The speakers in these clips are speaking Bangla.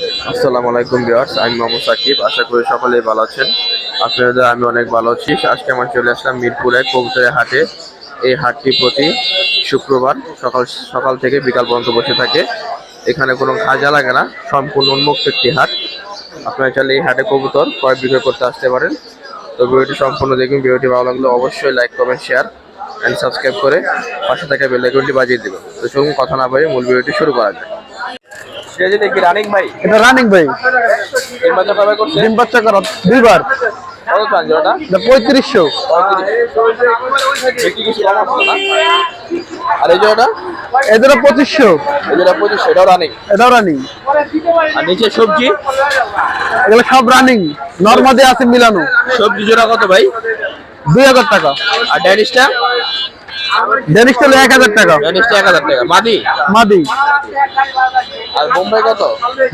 আসসালামু আলাইকুম ভিউয়ার্স, আমি মোহাম্মদ সাকিব। আশা করি সকলেই ভালো আছেন। আপনাদের আমি অনেক ভালো আছি, আজকে আমরা চলে আসলাম মিরপুরে কবুতরের হাটে। এই হাটটি প্রতি শুক্রবার সকাল সকাল থেকে বিকাল পর্যন্ত বসে থাকে। এখানে কোনো খাজা লাগে না, সম্পূর্ণ উন্মুক্ত একটি হাট। আপনারা চাইলে এই হাটে কবুতর ক্রয় বিক্রয় করতে আসতে পারেন। তো ভিডিওটি সম্পূর্ণ দেখুন, ভিডিওটি ভালো লাগলে অবশ্যই like, comment, share and subscribe করে পাশে থাকা বেল আইকনটি বাজিয়ে দেবেন। তো চলুন, কথা না বলে মূল ভিডিওটি শুরু করা যায় রানিং ভাই? এটা রানিং ভাই। তিন বাচ্চা কবে করছে? ডিম বাচ্চা করা দুইবার। কত চান জোড়াটা এটা পঁয়ত্রিশশো। দেখি কিছু কম আসছে না? আর এই জোড়াটা এই জোড়া পঁচিশশো এটাও রানিং এটাও রানিং আর নিচে সবজি? এগুলো সব রানিং নর্মাদি আছে মিলানো। সবজি জোড়া কত ভাই? দুই হাজার টাকা। আর ড্যানিশটা? এক হাজার টাকা। ড্যানিশটা এক হাজার টাকা। মাদি? মাদি। আর বোম্বাই কত?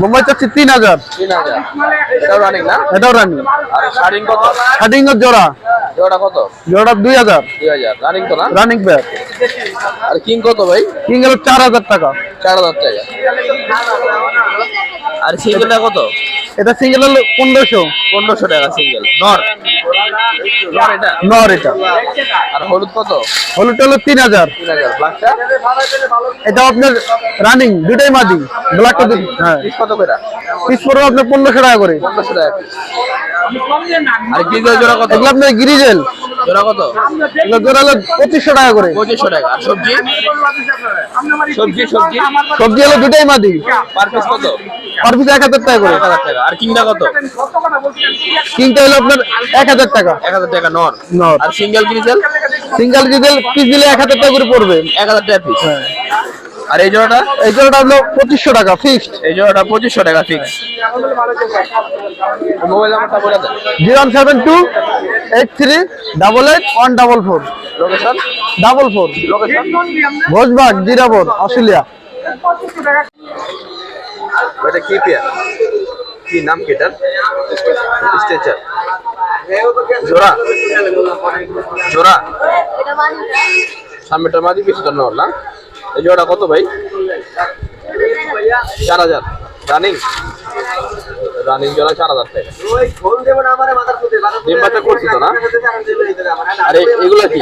বোম্বাই চাচ্ছি তিন হাজার। তিন হাজার। এটাও রানিং না? এটাও রানিং আর শাড়িং কত? শার্টিং এর জোড়া। জোড়া কত? জোড়া দুই হাজার। দুই হাজার। রানিং তো না? রানিং ব্যাগ আর কিং কত ভাই? কিং চার হাজার টাকা। চার হাজার টাকা। আর সিঙ্গেলটা কত? এটা সিঙ্গেল হলো পনেরোশো। পনেরোশো টাকা সিঙ্গেল। নর। নর এটা? নর এটা। আর হলুদ কত? হলুদটা হলো তিন হাজার। তিন এটা আপনার রানিং দুটাই মাদি। ব্ল্যাকটা হ্যাঁ। পিস কত করে? পিস পড়বে আপনার পনেরোশো টাকা করে। পনেরোশো টাকা আর গ্রিজেল জোড়া কত? এগুলো আপনার গিরিজেল জোড়া কত? এগুলো জোড়া হলো পঁচিশশো টাকা করে। পঁচিশশো টাকা। আর সবজি? সবজি সবজি? সবজি হলো দুটাই মাদি। পার পিস কত? পার পিস এক হাজার টাকা করে। এক হাজার টাকা। আর কিংটা কত? কিংটা হলো আপনার এক হাজার টাকা। এক হাজার টাকা নর। নর। আর single grizzle single grizzle piece দিলে এক হাজার টাকা করে পড়বে। এক হাজার টাকা পিস আর এই জোড়াটা? এই জোড়াটা হলো পঁচিশশো টাকা ফিক্সড এই জোড়াটা পঁচিশশো টাকা ফিক্স মোবাইল নাম্বারটা বলে দেন। Zero seven two eight three double eight one double four location double four location Bhojbag জিরাবর Australia. এটা কি পেয়ার? কি নাম কি এটার? স্ট্রেচার। জোড়া? জোড়া? সামনেটা মাঝি পিছুটা নর না? এই জোড়া কত ভাই? চার হাজার। রানিং রানিং জোড়া চার হাজার টাকা ডিম বাচ্চা করছি তো না আরে এগুলো কি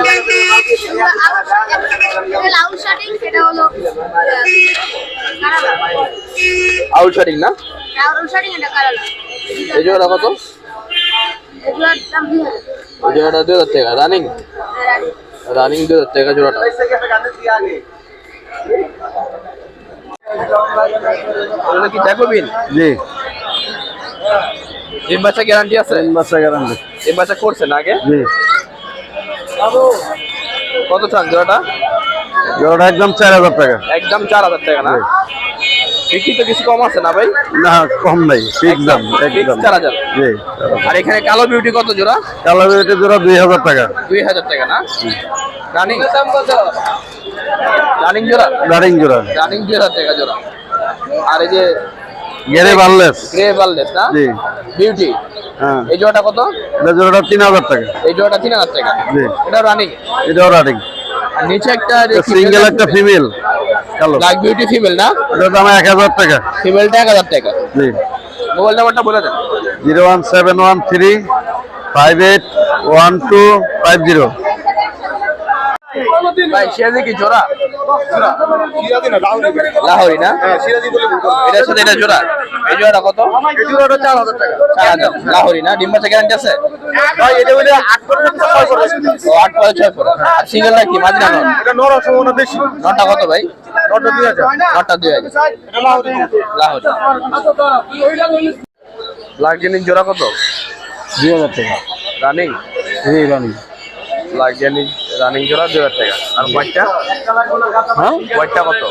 লাউ শাটিং না এই জোড়া কত জোড়াটা দুই হাজার টাকা রানিং রানিং দুই হাজার টাকা জোড়াটা কি জ্যাকোবিন জি ডিম বাচ্চা গ্যারান্টি আছে? বাচ্চা গ্যারান্টি ডিম বাচ্চা করছে না আগে? জি। কত চান জোড়াটা? জোড়াটা একদম চার হাজার টাকা। একদম চার হাজার টাকা না? বিক্রি তো কিছু কম আছে না ভাই? না কম নাই। ফিক্স দাম Fixed চার হাজার। জি। আর এখানে কালো বিউটি কত জোড়া? কালো বেটে জোড়া দুই হাজার টাকা। দুই হাজার টাকা না? রানিং রানিং জোড়া? রানিং জোড়া। রানিং দুই হাজার টাকা জোড়া। আর এই যে গ্রে বাললেস গ্রে বাললেস না? জি। বিউটি হ্যাঁ। এই জোড়াটা কত? এটা জোড়াটা 3000 টাকা। এই জোড়াটা 3000 টাকা। জি। এটা রানিং এটাও রানিং আর নিচে একটা সিঙ্গেল একটা ফিমেল কালো। ব্ল্যাক বিউটি ফিমেল না? এটা দাম 1000 টাকা। ফিমেলটা 1000 টাকা। জি। মোবাইল নাম্বারটা বলে দেন। 01713 581250 ভাই সিরাজি কি জোড়া? লাহোরি না? এটার সাথে এটা জোড়া? এই জোড়াটা কত? চার হাজার লাহোরি না? ডিম বাচ্চা গ্যারান্টি আছে? ও আট পরে ছয় পরে আর সিঙ্গেলটা কি? মাঝি না নট? নটটা কত ভাই? নটটা দুই হাজার। লাহোরি। ব্ল্যাক জেনিং জোড়া কত? দুই হাজার টাকা। রানিং? জি রানি। জেনিং রানিং জোড়া দুই হাজার টাকা। আর হোয়াইটটা হ্যাঁ? হোয়াইটটা কত?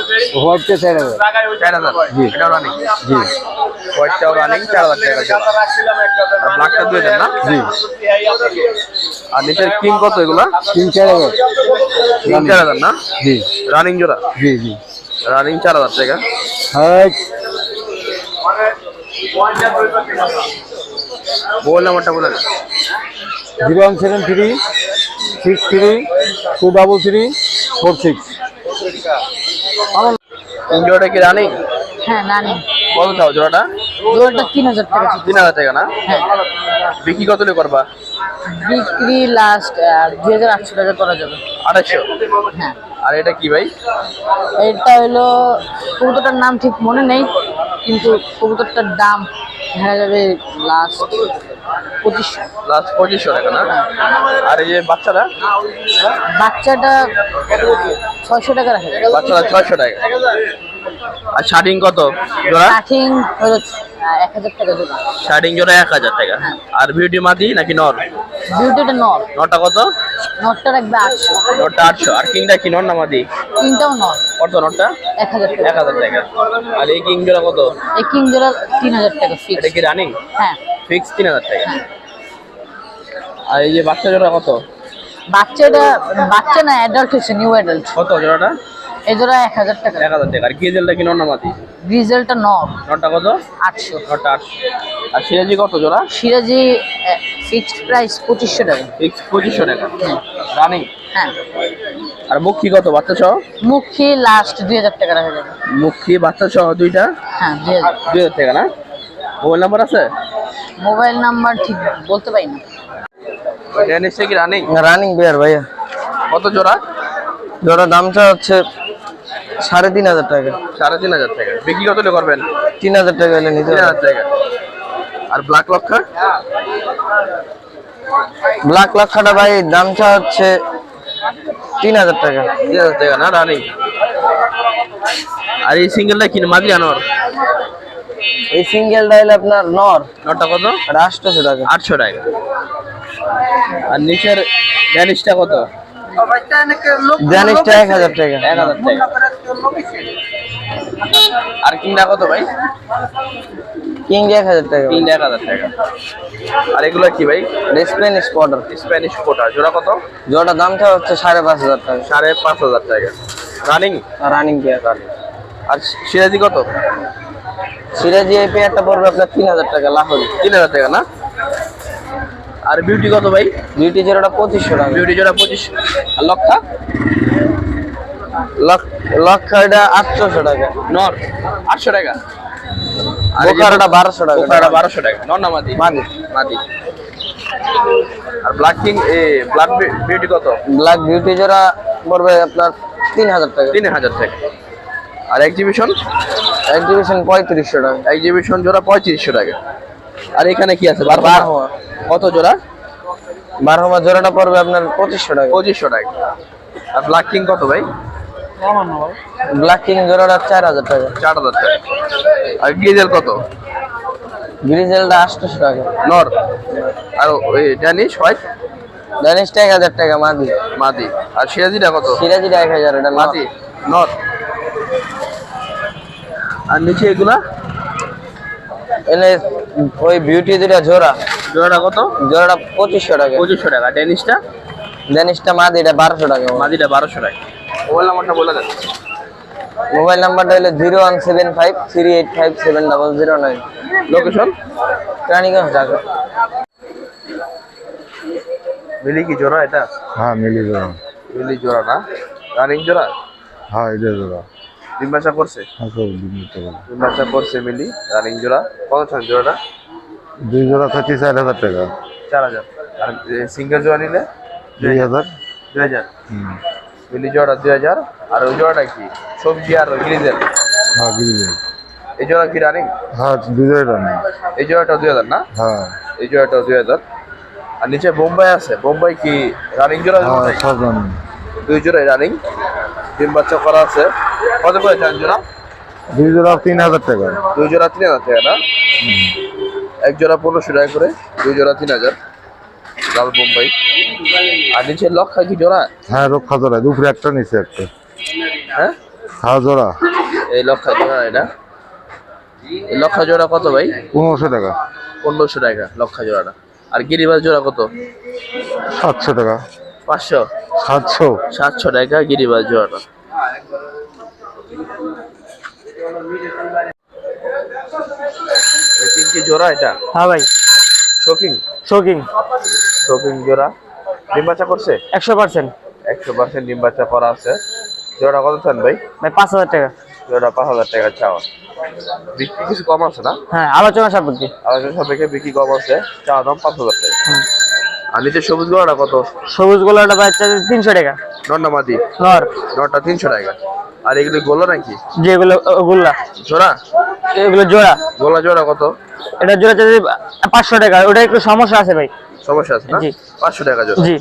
হোয়াইটটা চার হাজার। চার হাজার? জি। এটাও রানিং জি। হোয়াইটটাও রানিং চার হাজার টাকা জোড়া। আর ব্ল্যাকটা দুই হাজার না? জি। আর নিচের কিং কত এগুলা? তিন চার হাজার। তিন চার হাজার না? জি। রানিং জোড়া? জি জি। রানিং চার হাজার টাকা। হ্যাঁ মোবাইল নাম্বারটা বলে দেন zero one seven three six three two double three four six জোড়াটা কি রানিং? হ্যাঁ রানিং। কত চাও জোড়াটা? জোড়াটা তিন হাজার টাকা তিন হাজার টাকা না? হ্যাঁ। বিক্রি কত করবা? বিক্রি লাস্ট দুই হাজার আটশো টাকা করা যাবে। আড়াইশো? হ্যাঁ। আর এটা কি ভাই? এটা হলো কবুতরটার নাম ঠিক মনে নেই কিন্তু কবুতরটার দাম দেখা যাবে লাস্ট পঁচিশশো। লাস্ট পঁচিশশো টাকা না? আর এই যে বাচ্চারা বাচ্চাটা ছয়শো টাকা রাখা। বাচ্চারা ছয়শো টাকা। আর শার্টিং কত? জোড়া? এক হাজার টাকা শার্টিং জোড়া এক হাজার টাকা। আর বিউটি মাদি নাকি নর? বিউটিটা নর। নটা কত? নটটা রাখবে আটশো। নটটা আটশো। আর কিংটা কি নর না মাদি? তিনটাও নর। কত নটটা এক হাজার এক হাজার টাকা। আর এই কিং জোড়া কত? এই কিং জোড়া তিন হাজার টাকা ফিক্স এটা কি রানিং হ্যাঁ। ফিক্স তিন হাজার টাকা। আর এই যে বাচ্চা জোড়া কত? বাচ্চাটা বাচ্চা না অ্যাডাল্ট হচ্ছে নিউ অ্যাডাল্ট কত জোড়াটা? এই জোড়া এক হাজার টাকা। এক হাজার টাকা। আর গিজেলটা কি নর মাদি ডিজেলটা নর নটটা কত? আটশো। নটটা আটশো আর সিরাজি কত জোড়া? সিরাজি ফিক্সড প্রাইস পঁচিশশো টাকা। ফিক্স পঁচিশশো টাকা। রানিং হ্যাঁ। আর মুখী কত বাচ্চা সহ মুখী লাস্ট দুই হাজার টাকা রাখা যাবে। মুখী বাচ্চা সহ দুইটা? হ্যাঁ দুই হাজার। দুই হাজার টাকা না? মোবাইল নাম্বার আছে? মোবাইল নাম্বার ঠিক বলতে পারি না। নিশ্চয়ই কি রানিং রানিং বিয়ার ভাইয়া। কত জোড়া? জোড়া দামটা হচ্ছে সাড়ে তিন হাজার টাকা। সাড়ে তিন হাজার টাকা। বিক্রি কত করবেন? তিন হাজার টাকা এলে নিতে তিন হাজার টাকা। আর ব্ল্যাক লক্ষা ব্ল্যাক লাক্ষাটা ভাই দামটা হচ্ছে তিন হাজার টাকা। তিন হাজার টাকা না রানিং আর এই সিঙ্গেলটা কিনে মাঝি আনোর এই সিঙ্গেলটা হলে আপনার নর। নটা কত? এটা আটশোশো টাকা। আটশো টাকা। আর নিচের ড্যানিশটা কত? জানিসটা এক হাজার টাকা। এক হাজার টাকা। আর কিংটা কত ভাই? কিং এক হাজার টাকা। কিংটা এক হাজার টাকা। আর এগুলো কি ভাই? স্প্যানিশ পডার স্প্যানিশ কোটা জোড়া কত? জোড়া দামটা হচ্ছে সাড়ে পাঁচ হাজার টাকা। সাড়ে পাঁচ হাজার টাকা। রানিং রানিং পেয়ার আর সিরাজি কত? সিরাজি এই পেয়ারটা পড়বে আপনার তিন হাজার টাকা লাহোরি। তিন হাজার টাকা না? আর বিউটি কত ভাই? বিউটি জোড়াটা পঁচিশশো টাকা। বিউটি জোড়া পঁচিশ আর লক্ষা? লক- লক্ষ এটা আটশোশো টাকা। নর? আটশো টাকা। বারোশো টাকা। বোকারটা বারোশো টাকা। নর না মাদি? মাদি। মাদি। আর ব্ল্যাক কিং এ ব্ল্যাক বিউটি কত? ব্ল্যাক বিউটি জোড়া পড়বে আপনার তিন হাজার টাকা। তিন হাজার টাকা। আর এক্সিবিশন এক্সিবিশন পঁয়ত্রিশশো টাকা। এক্সিবিশন জোড়া পঁয়ত্রিশশো টাকা। আর এখানে কি আছে? বার বারো হওয়া কত জোড়া? বারো হওয়া জোড়াটা পড়বে আপনার পঁচিশশো টাকা। পঁচিশশো টাকা। আর ব্ল্যাক কিং কত ভাই? ব্ল্যাক কিং জোড়াটা চার হাজার টাকা। চার হাজার টাকা। আর গিজেল কত? গ্রিজেলটা আটশোশো টাকা। নর। আর ওই ড্যানিশ হোয়াইট ড্যানিশটা এক হাজার টাকা মাদি। মাদি। আর সিরাজিটা কত? সিরাজিটা এক হাজার এটা মাদি মাদি। নর। আর নিচে এগুলা? এনে ওই বিউটি যেটা জোড়া। জোড়াটা কত? জোড়াটা পঁচিশশো টাকা। পঁচিশশো টাকা। ড্যানিশটা ড্যানিশটা মাদি এটা বারোশো টাকা মাদিটা বারোশো টাকা। মোবাইল নাম্বারটা বলে দেন। মোবাইল নাম্বারটা হলো zero one seven five three eight five seven double zero nine. Location Raniganj Dhaka. মিলি কি জোড়া এটা? হ্যাঁ মিলি জোড়া। মিলি জোড়া না? রানিং জোড়া? হ্যাঁ এটা জোড়া। ডিম বাচ্চা করছে? হ্যাঁ সব ডিম করছে। মিলি রানিং জোড়া। কত জোড়াটা? দুই জোড়া থাকি চার হাজার টাকা। চার হাজার। আর সিঙ্গেল জোড়া নিলে? দুই হাজার। দুই হাজার। মিলি জোড়া দুই হাজার। আর ওই জোড়াটা কি? সবজি আর গ্রিজেল হ্যাঁ গিরিজে এই জোড়া কি রানিং হ্যাঁ দুই জোড়া নেই এই জোড়াটা দুই হাজার না? হ্যাঁ। এই জোড়াটা দুই হাজার। আর নিচে বোম্বাই আছে? বোম্বাই কি রানিং জোড়া হ্যাঁ? সব জানি দুই জোড়াই রানিং ডিম বাচ্চা করা আছে। কত করে চান জোড়া? দুই জোড়া তিন হাজার টাকা। দুই জোড়া তিন হাজার টাকা না? এক জোড়া পনেরোশো টাকা করে দুই জোড়া তিন হাজার। লাল বোম্বাই। আর নিচে লক্ষা কি জোড়া? হ্যাঁ রক্ষা জোড়া দুপুরে একটা নিচে একটা হ্যাঁ? হ্যাঁ জোড়া। এই লক্ষা জোড়া এটা। লক্ষা জোড়া কত ভাই? পনেরোশো টাকা। পনেরোশো টাকা লক্ষা জোড়াটা। আর গিরিবাস জোড়া কত? সাতশো টাকা। পাঁচশো? সাতশো। সাতশো টাকা গিরিবাস জোড়াটা। এই তিনটি জোড়া এটা? হ্যাঁ ভাই। শোকিং শোকিং শোকিং জোড়া। ডিম বাচ্চা করছে? একশো পার্সেন্ট। একশো পার্সেন্ট ডিম বাচ্চা করা আছে। জোড়া কত চান ভাই? ভাই পাঁচ হাজার টাকা। জোড়া পাঁচ হাজার টাকা চাওয়া। বিক্রি কিছু কম আছে না? হ্যাঁ আলোচনা সাপেক্ষে। আলোচনা সাপেক্ষে বিক্রি কম আছে। চা দাম পাঁচ হাজার টাকা। আর নিচে সবুজ গোড়াটা কত? সবুজ গোলাটা বাচ্চা তিনশো টাকা। নন্না মাদি? নর। নটা তিনশো টাকা। আর এগুলি গোলা নাকি? যেগুলো গোল্লা। জোড়া? এগুলো জোড়া। গোলা জোড়া কত? এটা জোড়া চাচ্ছি পাঁচশো টাকা। ওটা একটু সমস্যা আছে ভাই। সমস্যা আছে না? জি। পাঁচশো টাকা জোড়া। জি।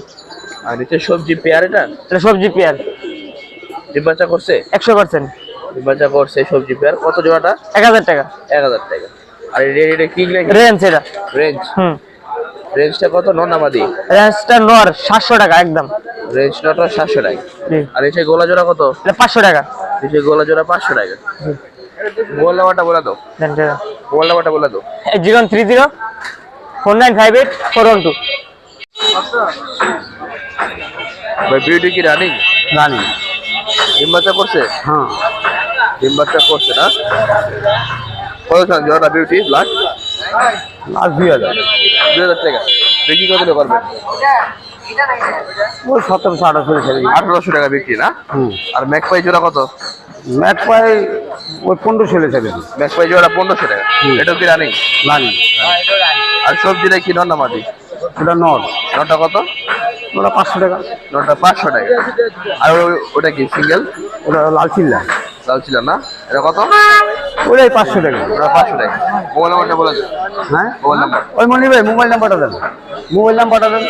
আর নিচে সবজি পেয়ার এটা? এটা সবজি পেয়ার। ডিম করছে? একশো পার্সেন্ট। ডিম বাচ্চা করছে সবজি পেয়ার। কত জোড়াটা? এক হাজার টাকা। এক হাজার টাকা। আর এটা এটা কি রেঞ্জ এটা। রেঞ্জ। হুম। রেঞ্জটা কত? নন্না মাদি? রেঞ্জটা নর সাতশো টাকা একদম। রেঞ্জ নটা সাতশো টাকা। জি। আর নিচে গোলা জোড়া কত? এটা পাঁচশো টাকা। নিচে গোলা জোড়া পাঁচশো টাকা। মোবাইল নাম্বারটা বলে দাও। দেন টাকা নাম্বারটা বলে দাও। Zero three zero four nine five eight four one two. ভাই বিউটি কি রানিং? জানি ডিম বাচ্চা করছে? হ্যাঁ। ডিম বাচ্চা করছে না? কত জোড়াটা বিউটি ব্লাড লাস্ট দুই হাজার। দুই হাজার টাকা। বিক্রি কত দিলে পারবেন ওই সতেরোশো আঠারোশো আঠারোশো টাকা বিক্রি না? আর ম্যাক পাই জোড়া কত? ম্যাট পাই ওই পনেরোশো ছেড়ে ছেড়ে দিই ম্যাক পাই জোড়া পনেরোশো টাকা। এটাও কি রানিং? জানি আর সবজিটা কি নন্না মাটি? ওটা নট নটা কত? ওটা পাঁচশো টাকা। নটা পাঁচশো টাকা। আর ওটা কি সিঙ্গেল? ওটা লাল চিল্লা। লাল ছিল না? এটা কত? ওটাই পাঁচশো টাকা। ওটা পাঁচশো টাকা। মোবাইল নাম্বারটা বলে দেন। হ্যাঁ? Mobile number. ওই মনি ভাই মোবাইল নাম্বারটা দেন। মোবাইল নাম্বারটা দেন।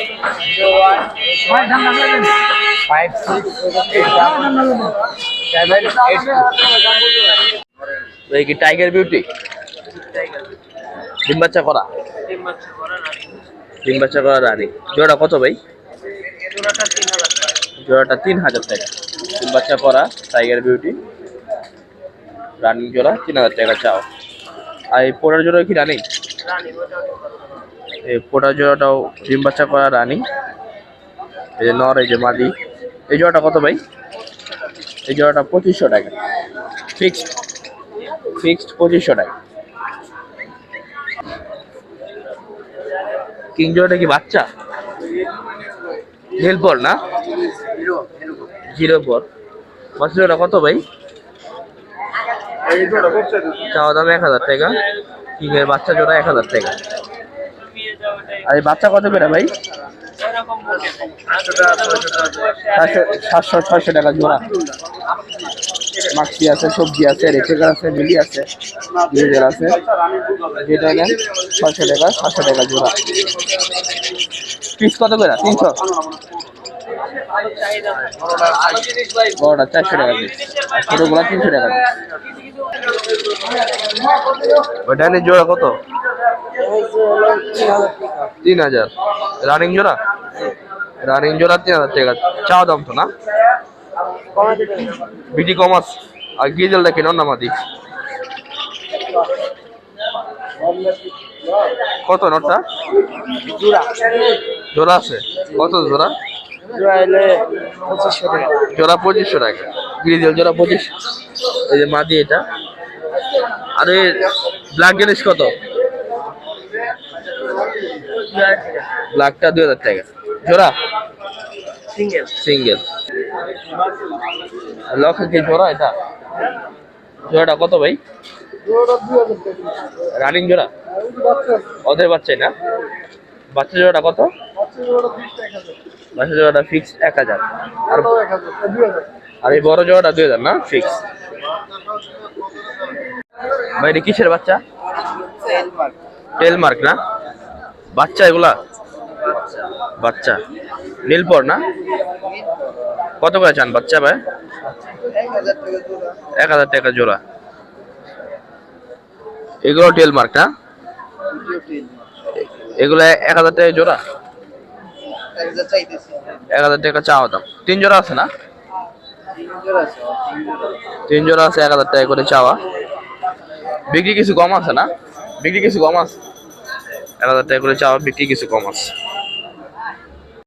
এই কি টাইগার বিউটি ডিম বাচ্চা করা। ডিম বাচ্চা করা রানি। জোড়া কত ভাই? জোড়াটা তিন হাজার টাকা। ডিম বাচ্চা করা টাইগার বিউটি রানিং জোড়া তিন হাজার টাকা চাও। আর এই পোড়ার জোড়া কি রানিং? এই পোড়ার জোড়াটাও ডিম বাচ্চা করা রানিং। এই যে নর, এই যে মাদি। এই জোড়াটা কত ভাই? এই জোড়াটা পঁচিশশো টাকা। ফিক্সড ফিক্সড পঁচিশশো টাকা। কিং জোড়াটা কি বাচ্চা? নীলপর না? জিরো পর বাচ্চা জোড়া কত ভাই? চাওয়া দাম এক হাজার টাকা। কিং এর বাচ্চা জোড়া এক হাজার টাকা। আর বাচ্চা কত করে ভাই? সাতশো ছয়শো টাকা জোড়া। মাছি আছে, সবজি আছে রেখেকার আছে মিলি আছে ডিজেল আছে। যেটা নেন ছয়শো টাকা, সাতশো টাকা জোড়া। পিস কত করে? তিনশো। বড়টা চারশো টাকা পিস। ছোটোগুলো তিনশো টাকা পিস। ওইটা নিয়ে জোড়া কত? তিন হাজার। রানিং জোড়া? রানিং জোড়া তিন হাজার টাকা চাওয়া দাম তো না? বিটি কমার্স। আর গিজেল দেখেন অন্যমাদি কত নটটা? জোড়া আছে। কত জোড়া? জোড়া পঁচিশশো টাকা। গ্রিজেল জোড়া পঁচিশ। এই যে মাদি এটা। আরে ব্ল্যাক জিনিস কত? ব্ল্যাকটা দুই হাজার টাকা। জোড়া? সিঙ্গেল সিঙ্গেল লক্ষ কি জোড়া এটা? জোড়াটা কত ভাই? রানিং জোড়া? ওদের বাচ্চাই না? বাচ্চা জোড়াটা কত? বাচ্চা জোড়াটা ফিক্স এক হাজার। আর আর এই বড় জোড়াটা দুই হাজার না? ফিক্স ভাই কিসের বাচ্চা? টেল মার্ক না? বাচ্চা এগুলা? বাচ্চা। নীলপর না? কত করে চান বাচ্চা ভাই? এক হাজার টাকা জোড়া। এগুলো টেল মার্ক না? এগুলো এক হাজার টাকা জোড়া? এক হাজার টাকা চাওয়া দাম। তিন জোড়া আছে না? তিন জোড়া আছে, এক হাজার টাকা করে চাওয়া। বিক্রি কিছু কম আছে না? বিক্রি কিছু কম আছে? এক হাজার টাকা করে চাওয়া, বিক্রি কিছু কম আছে।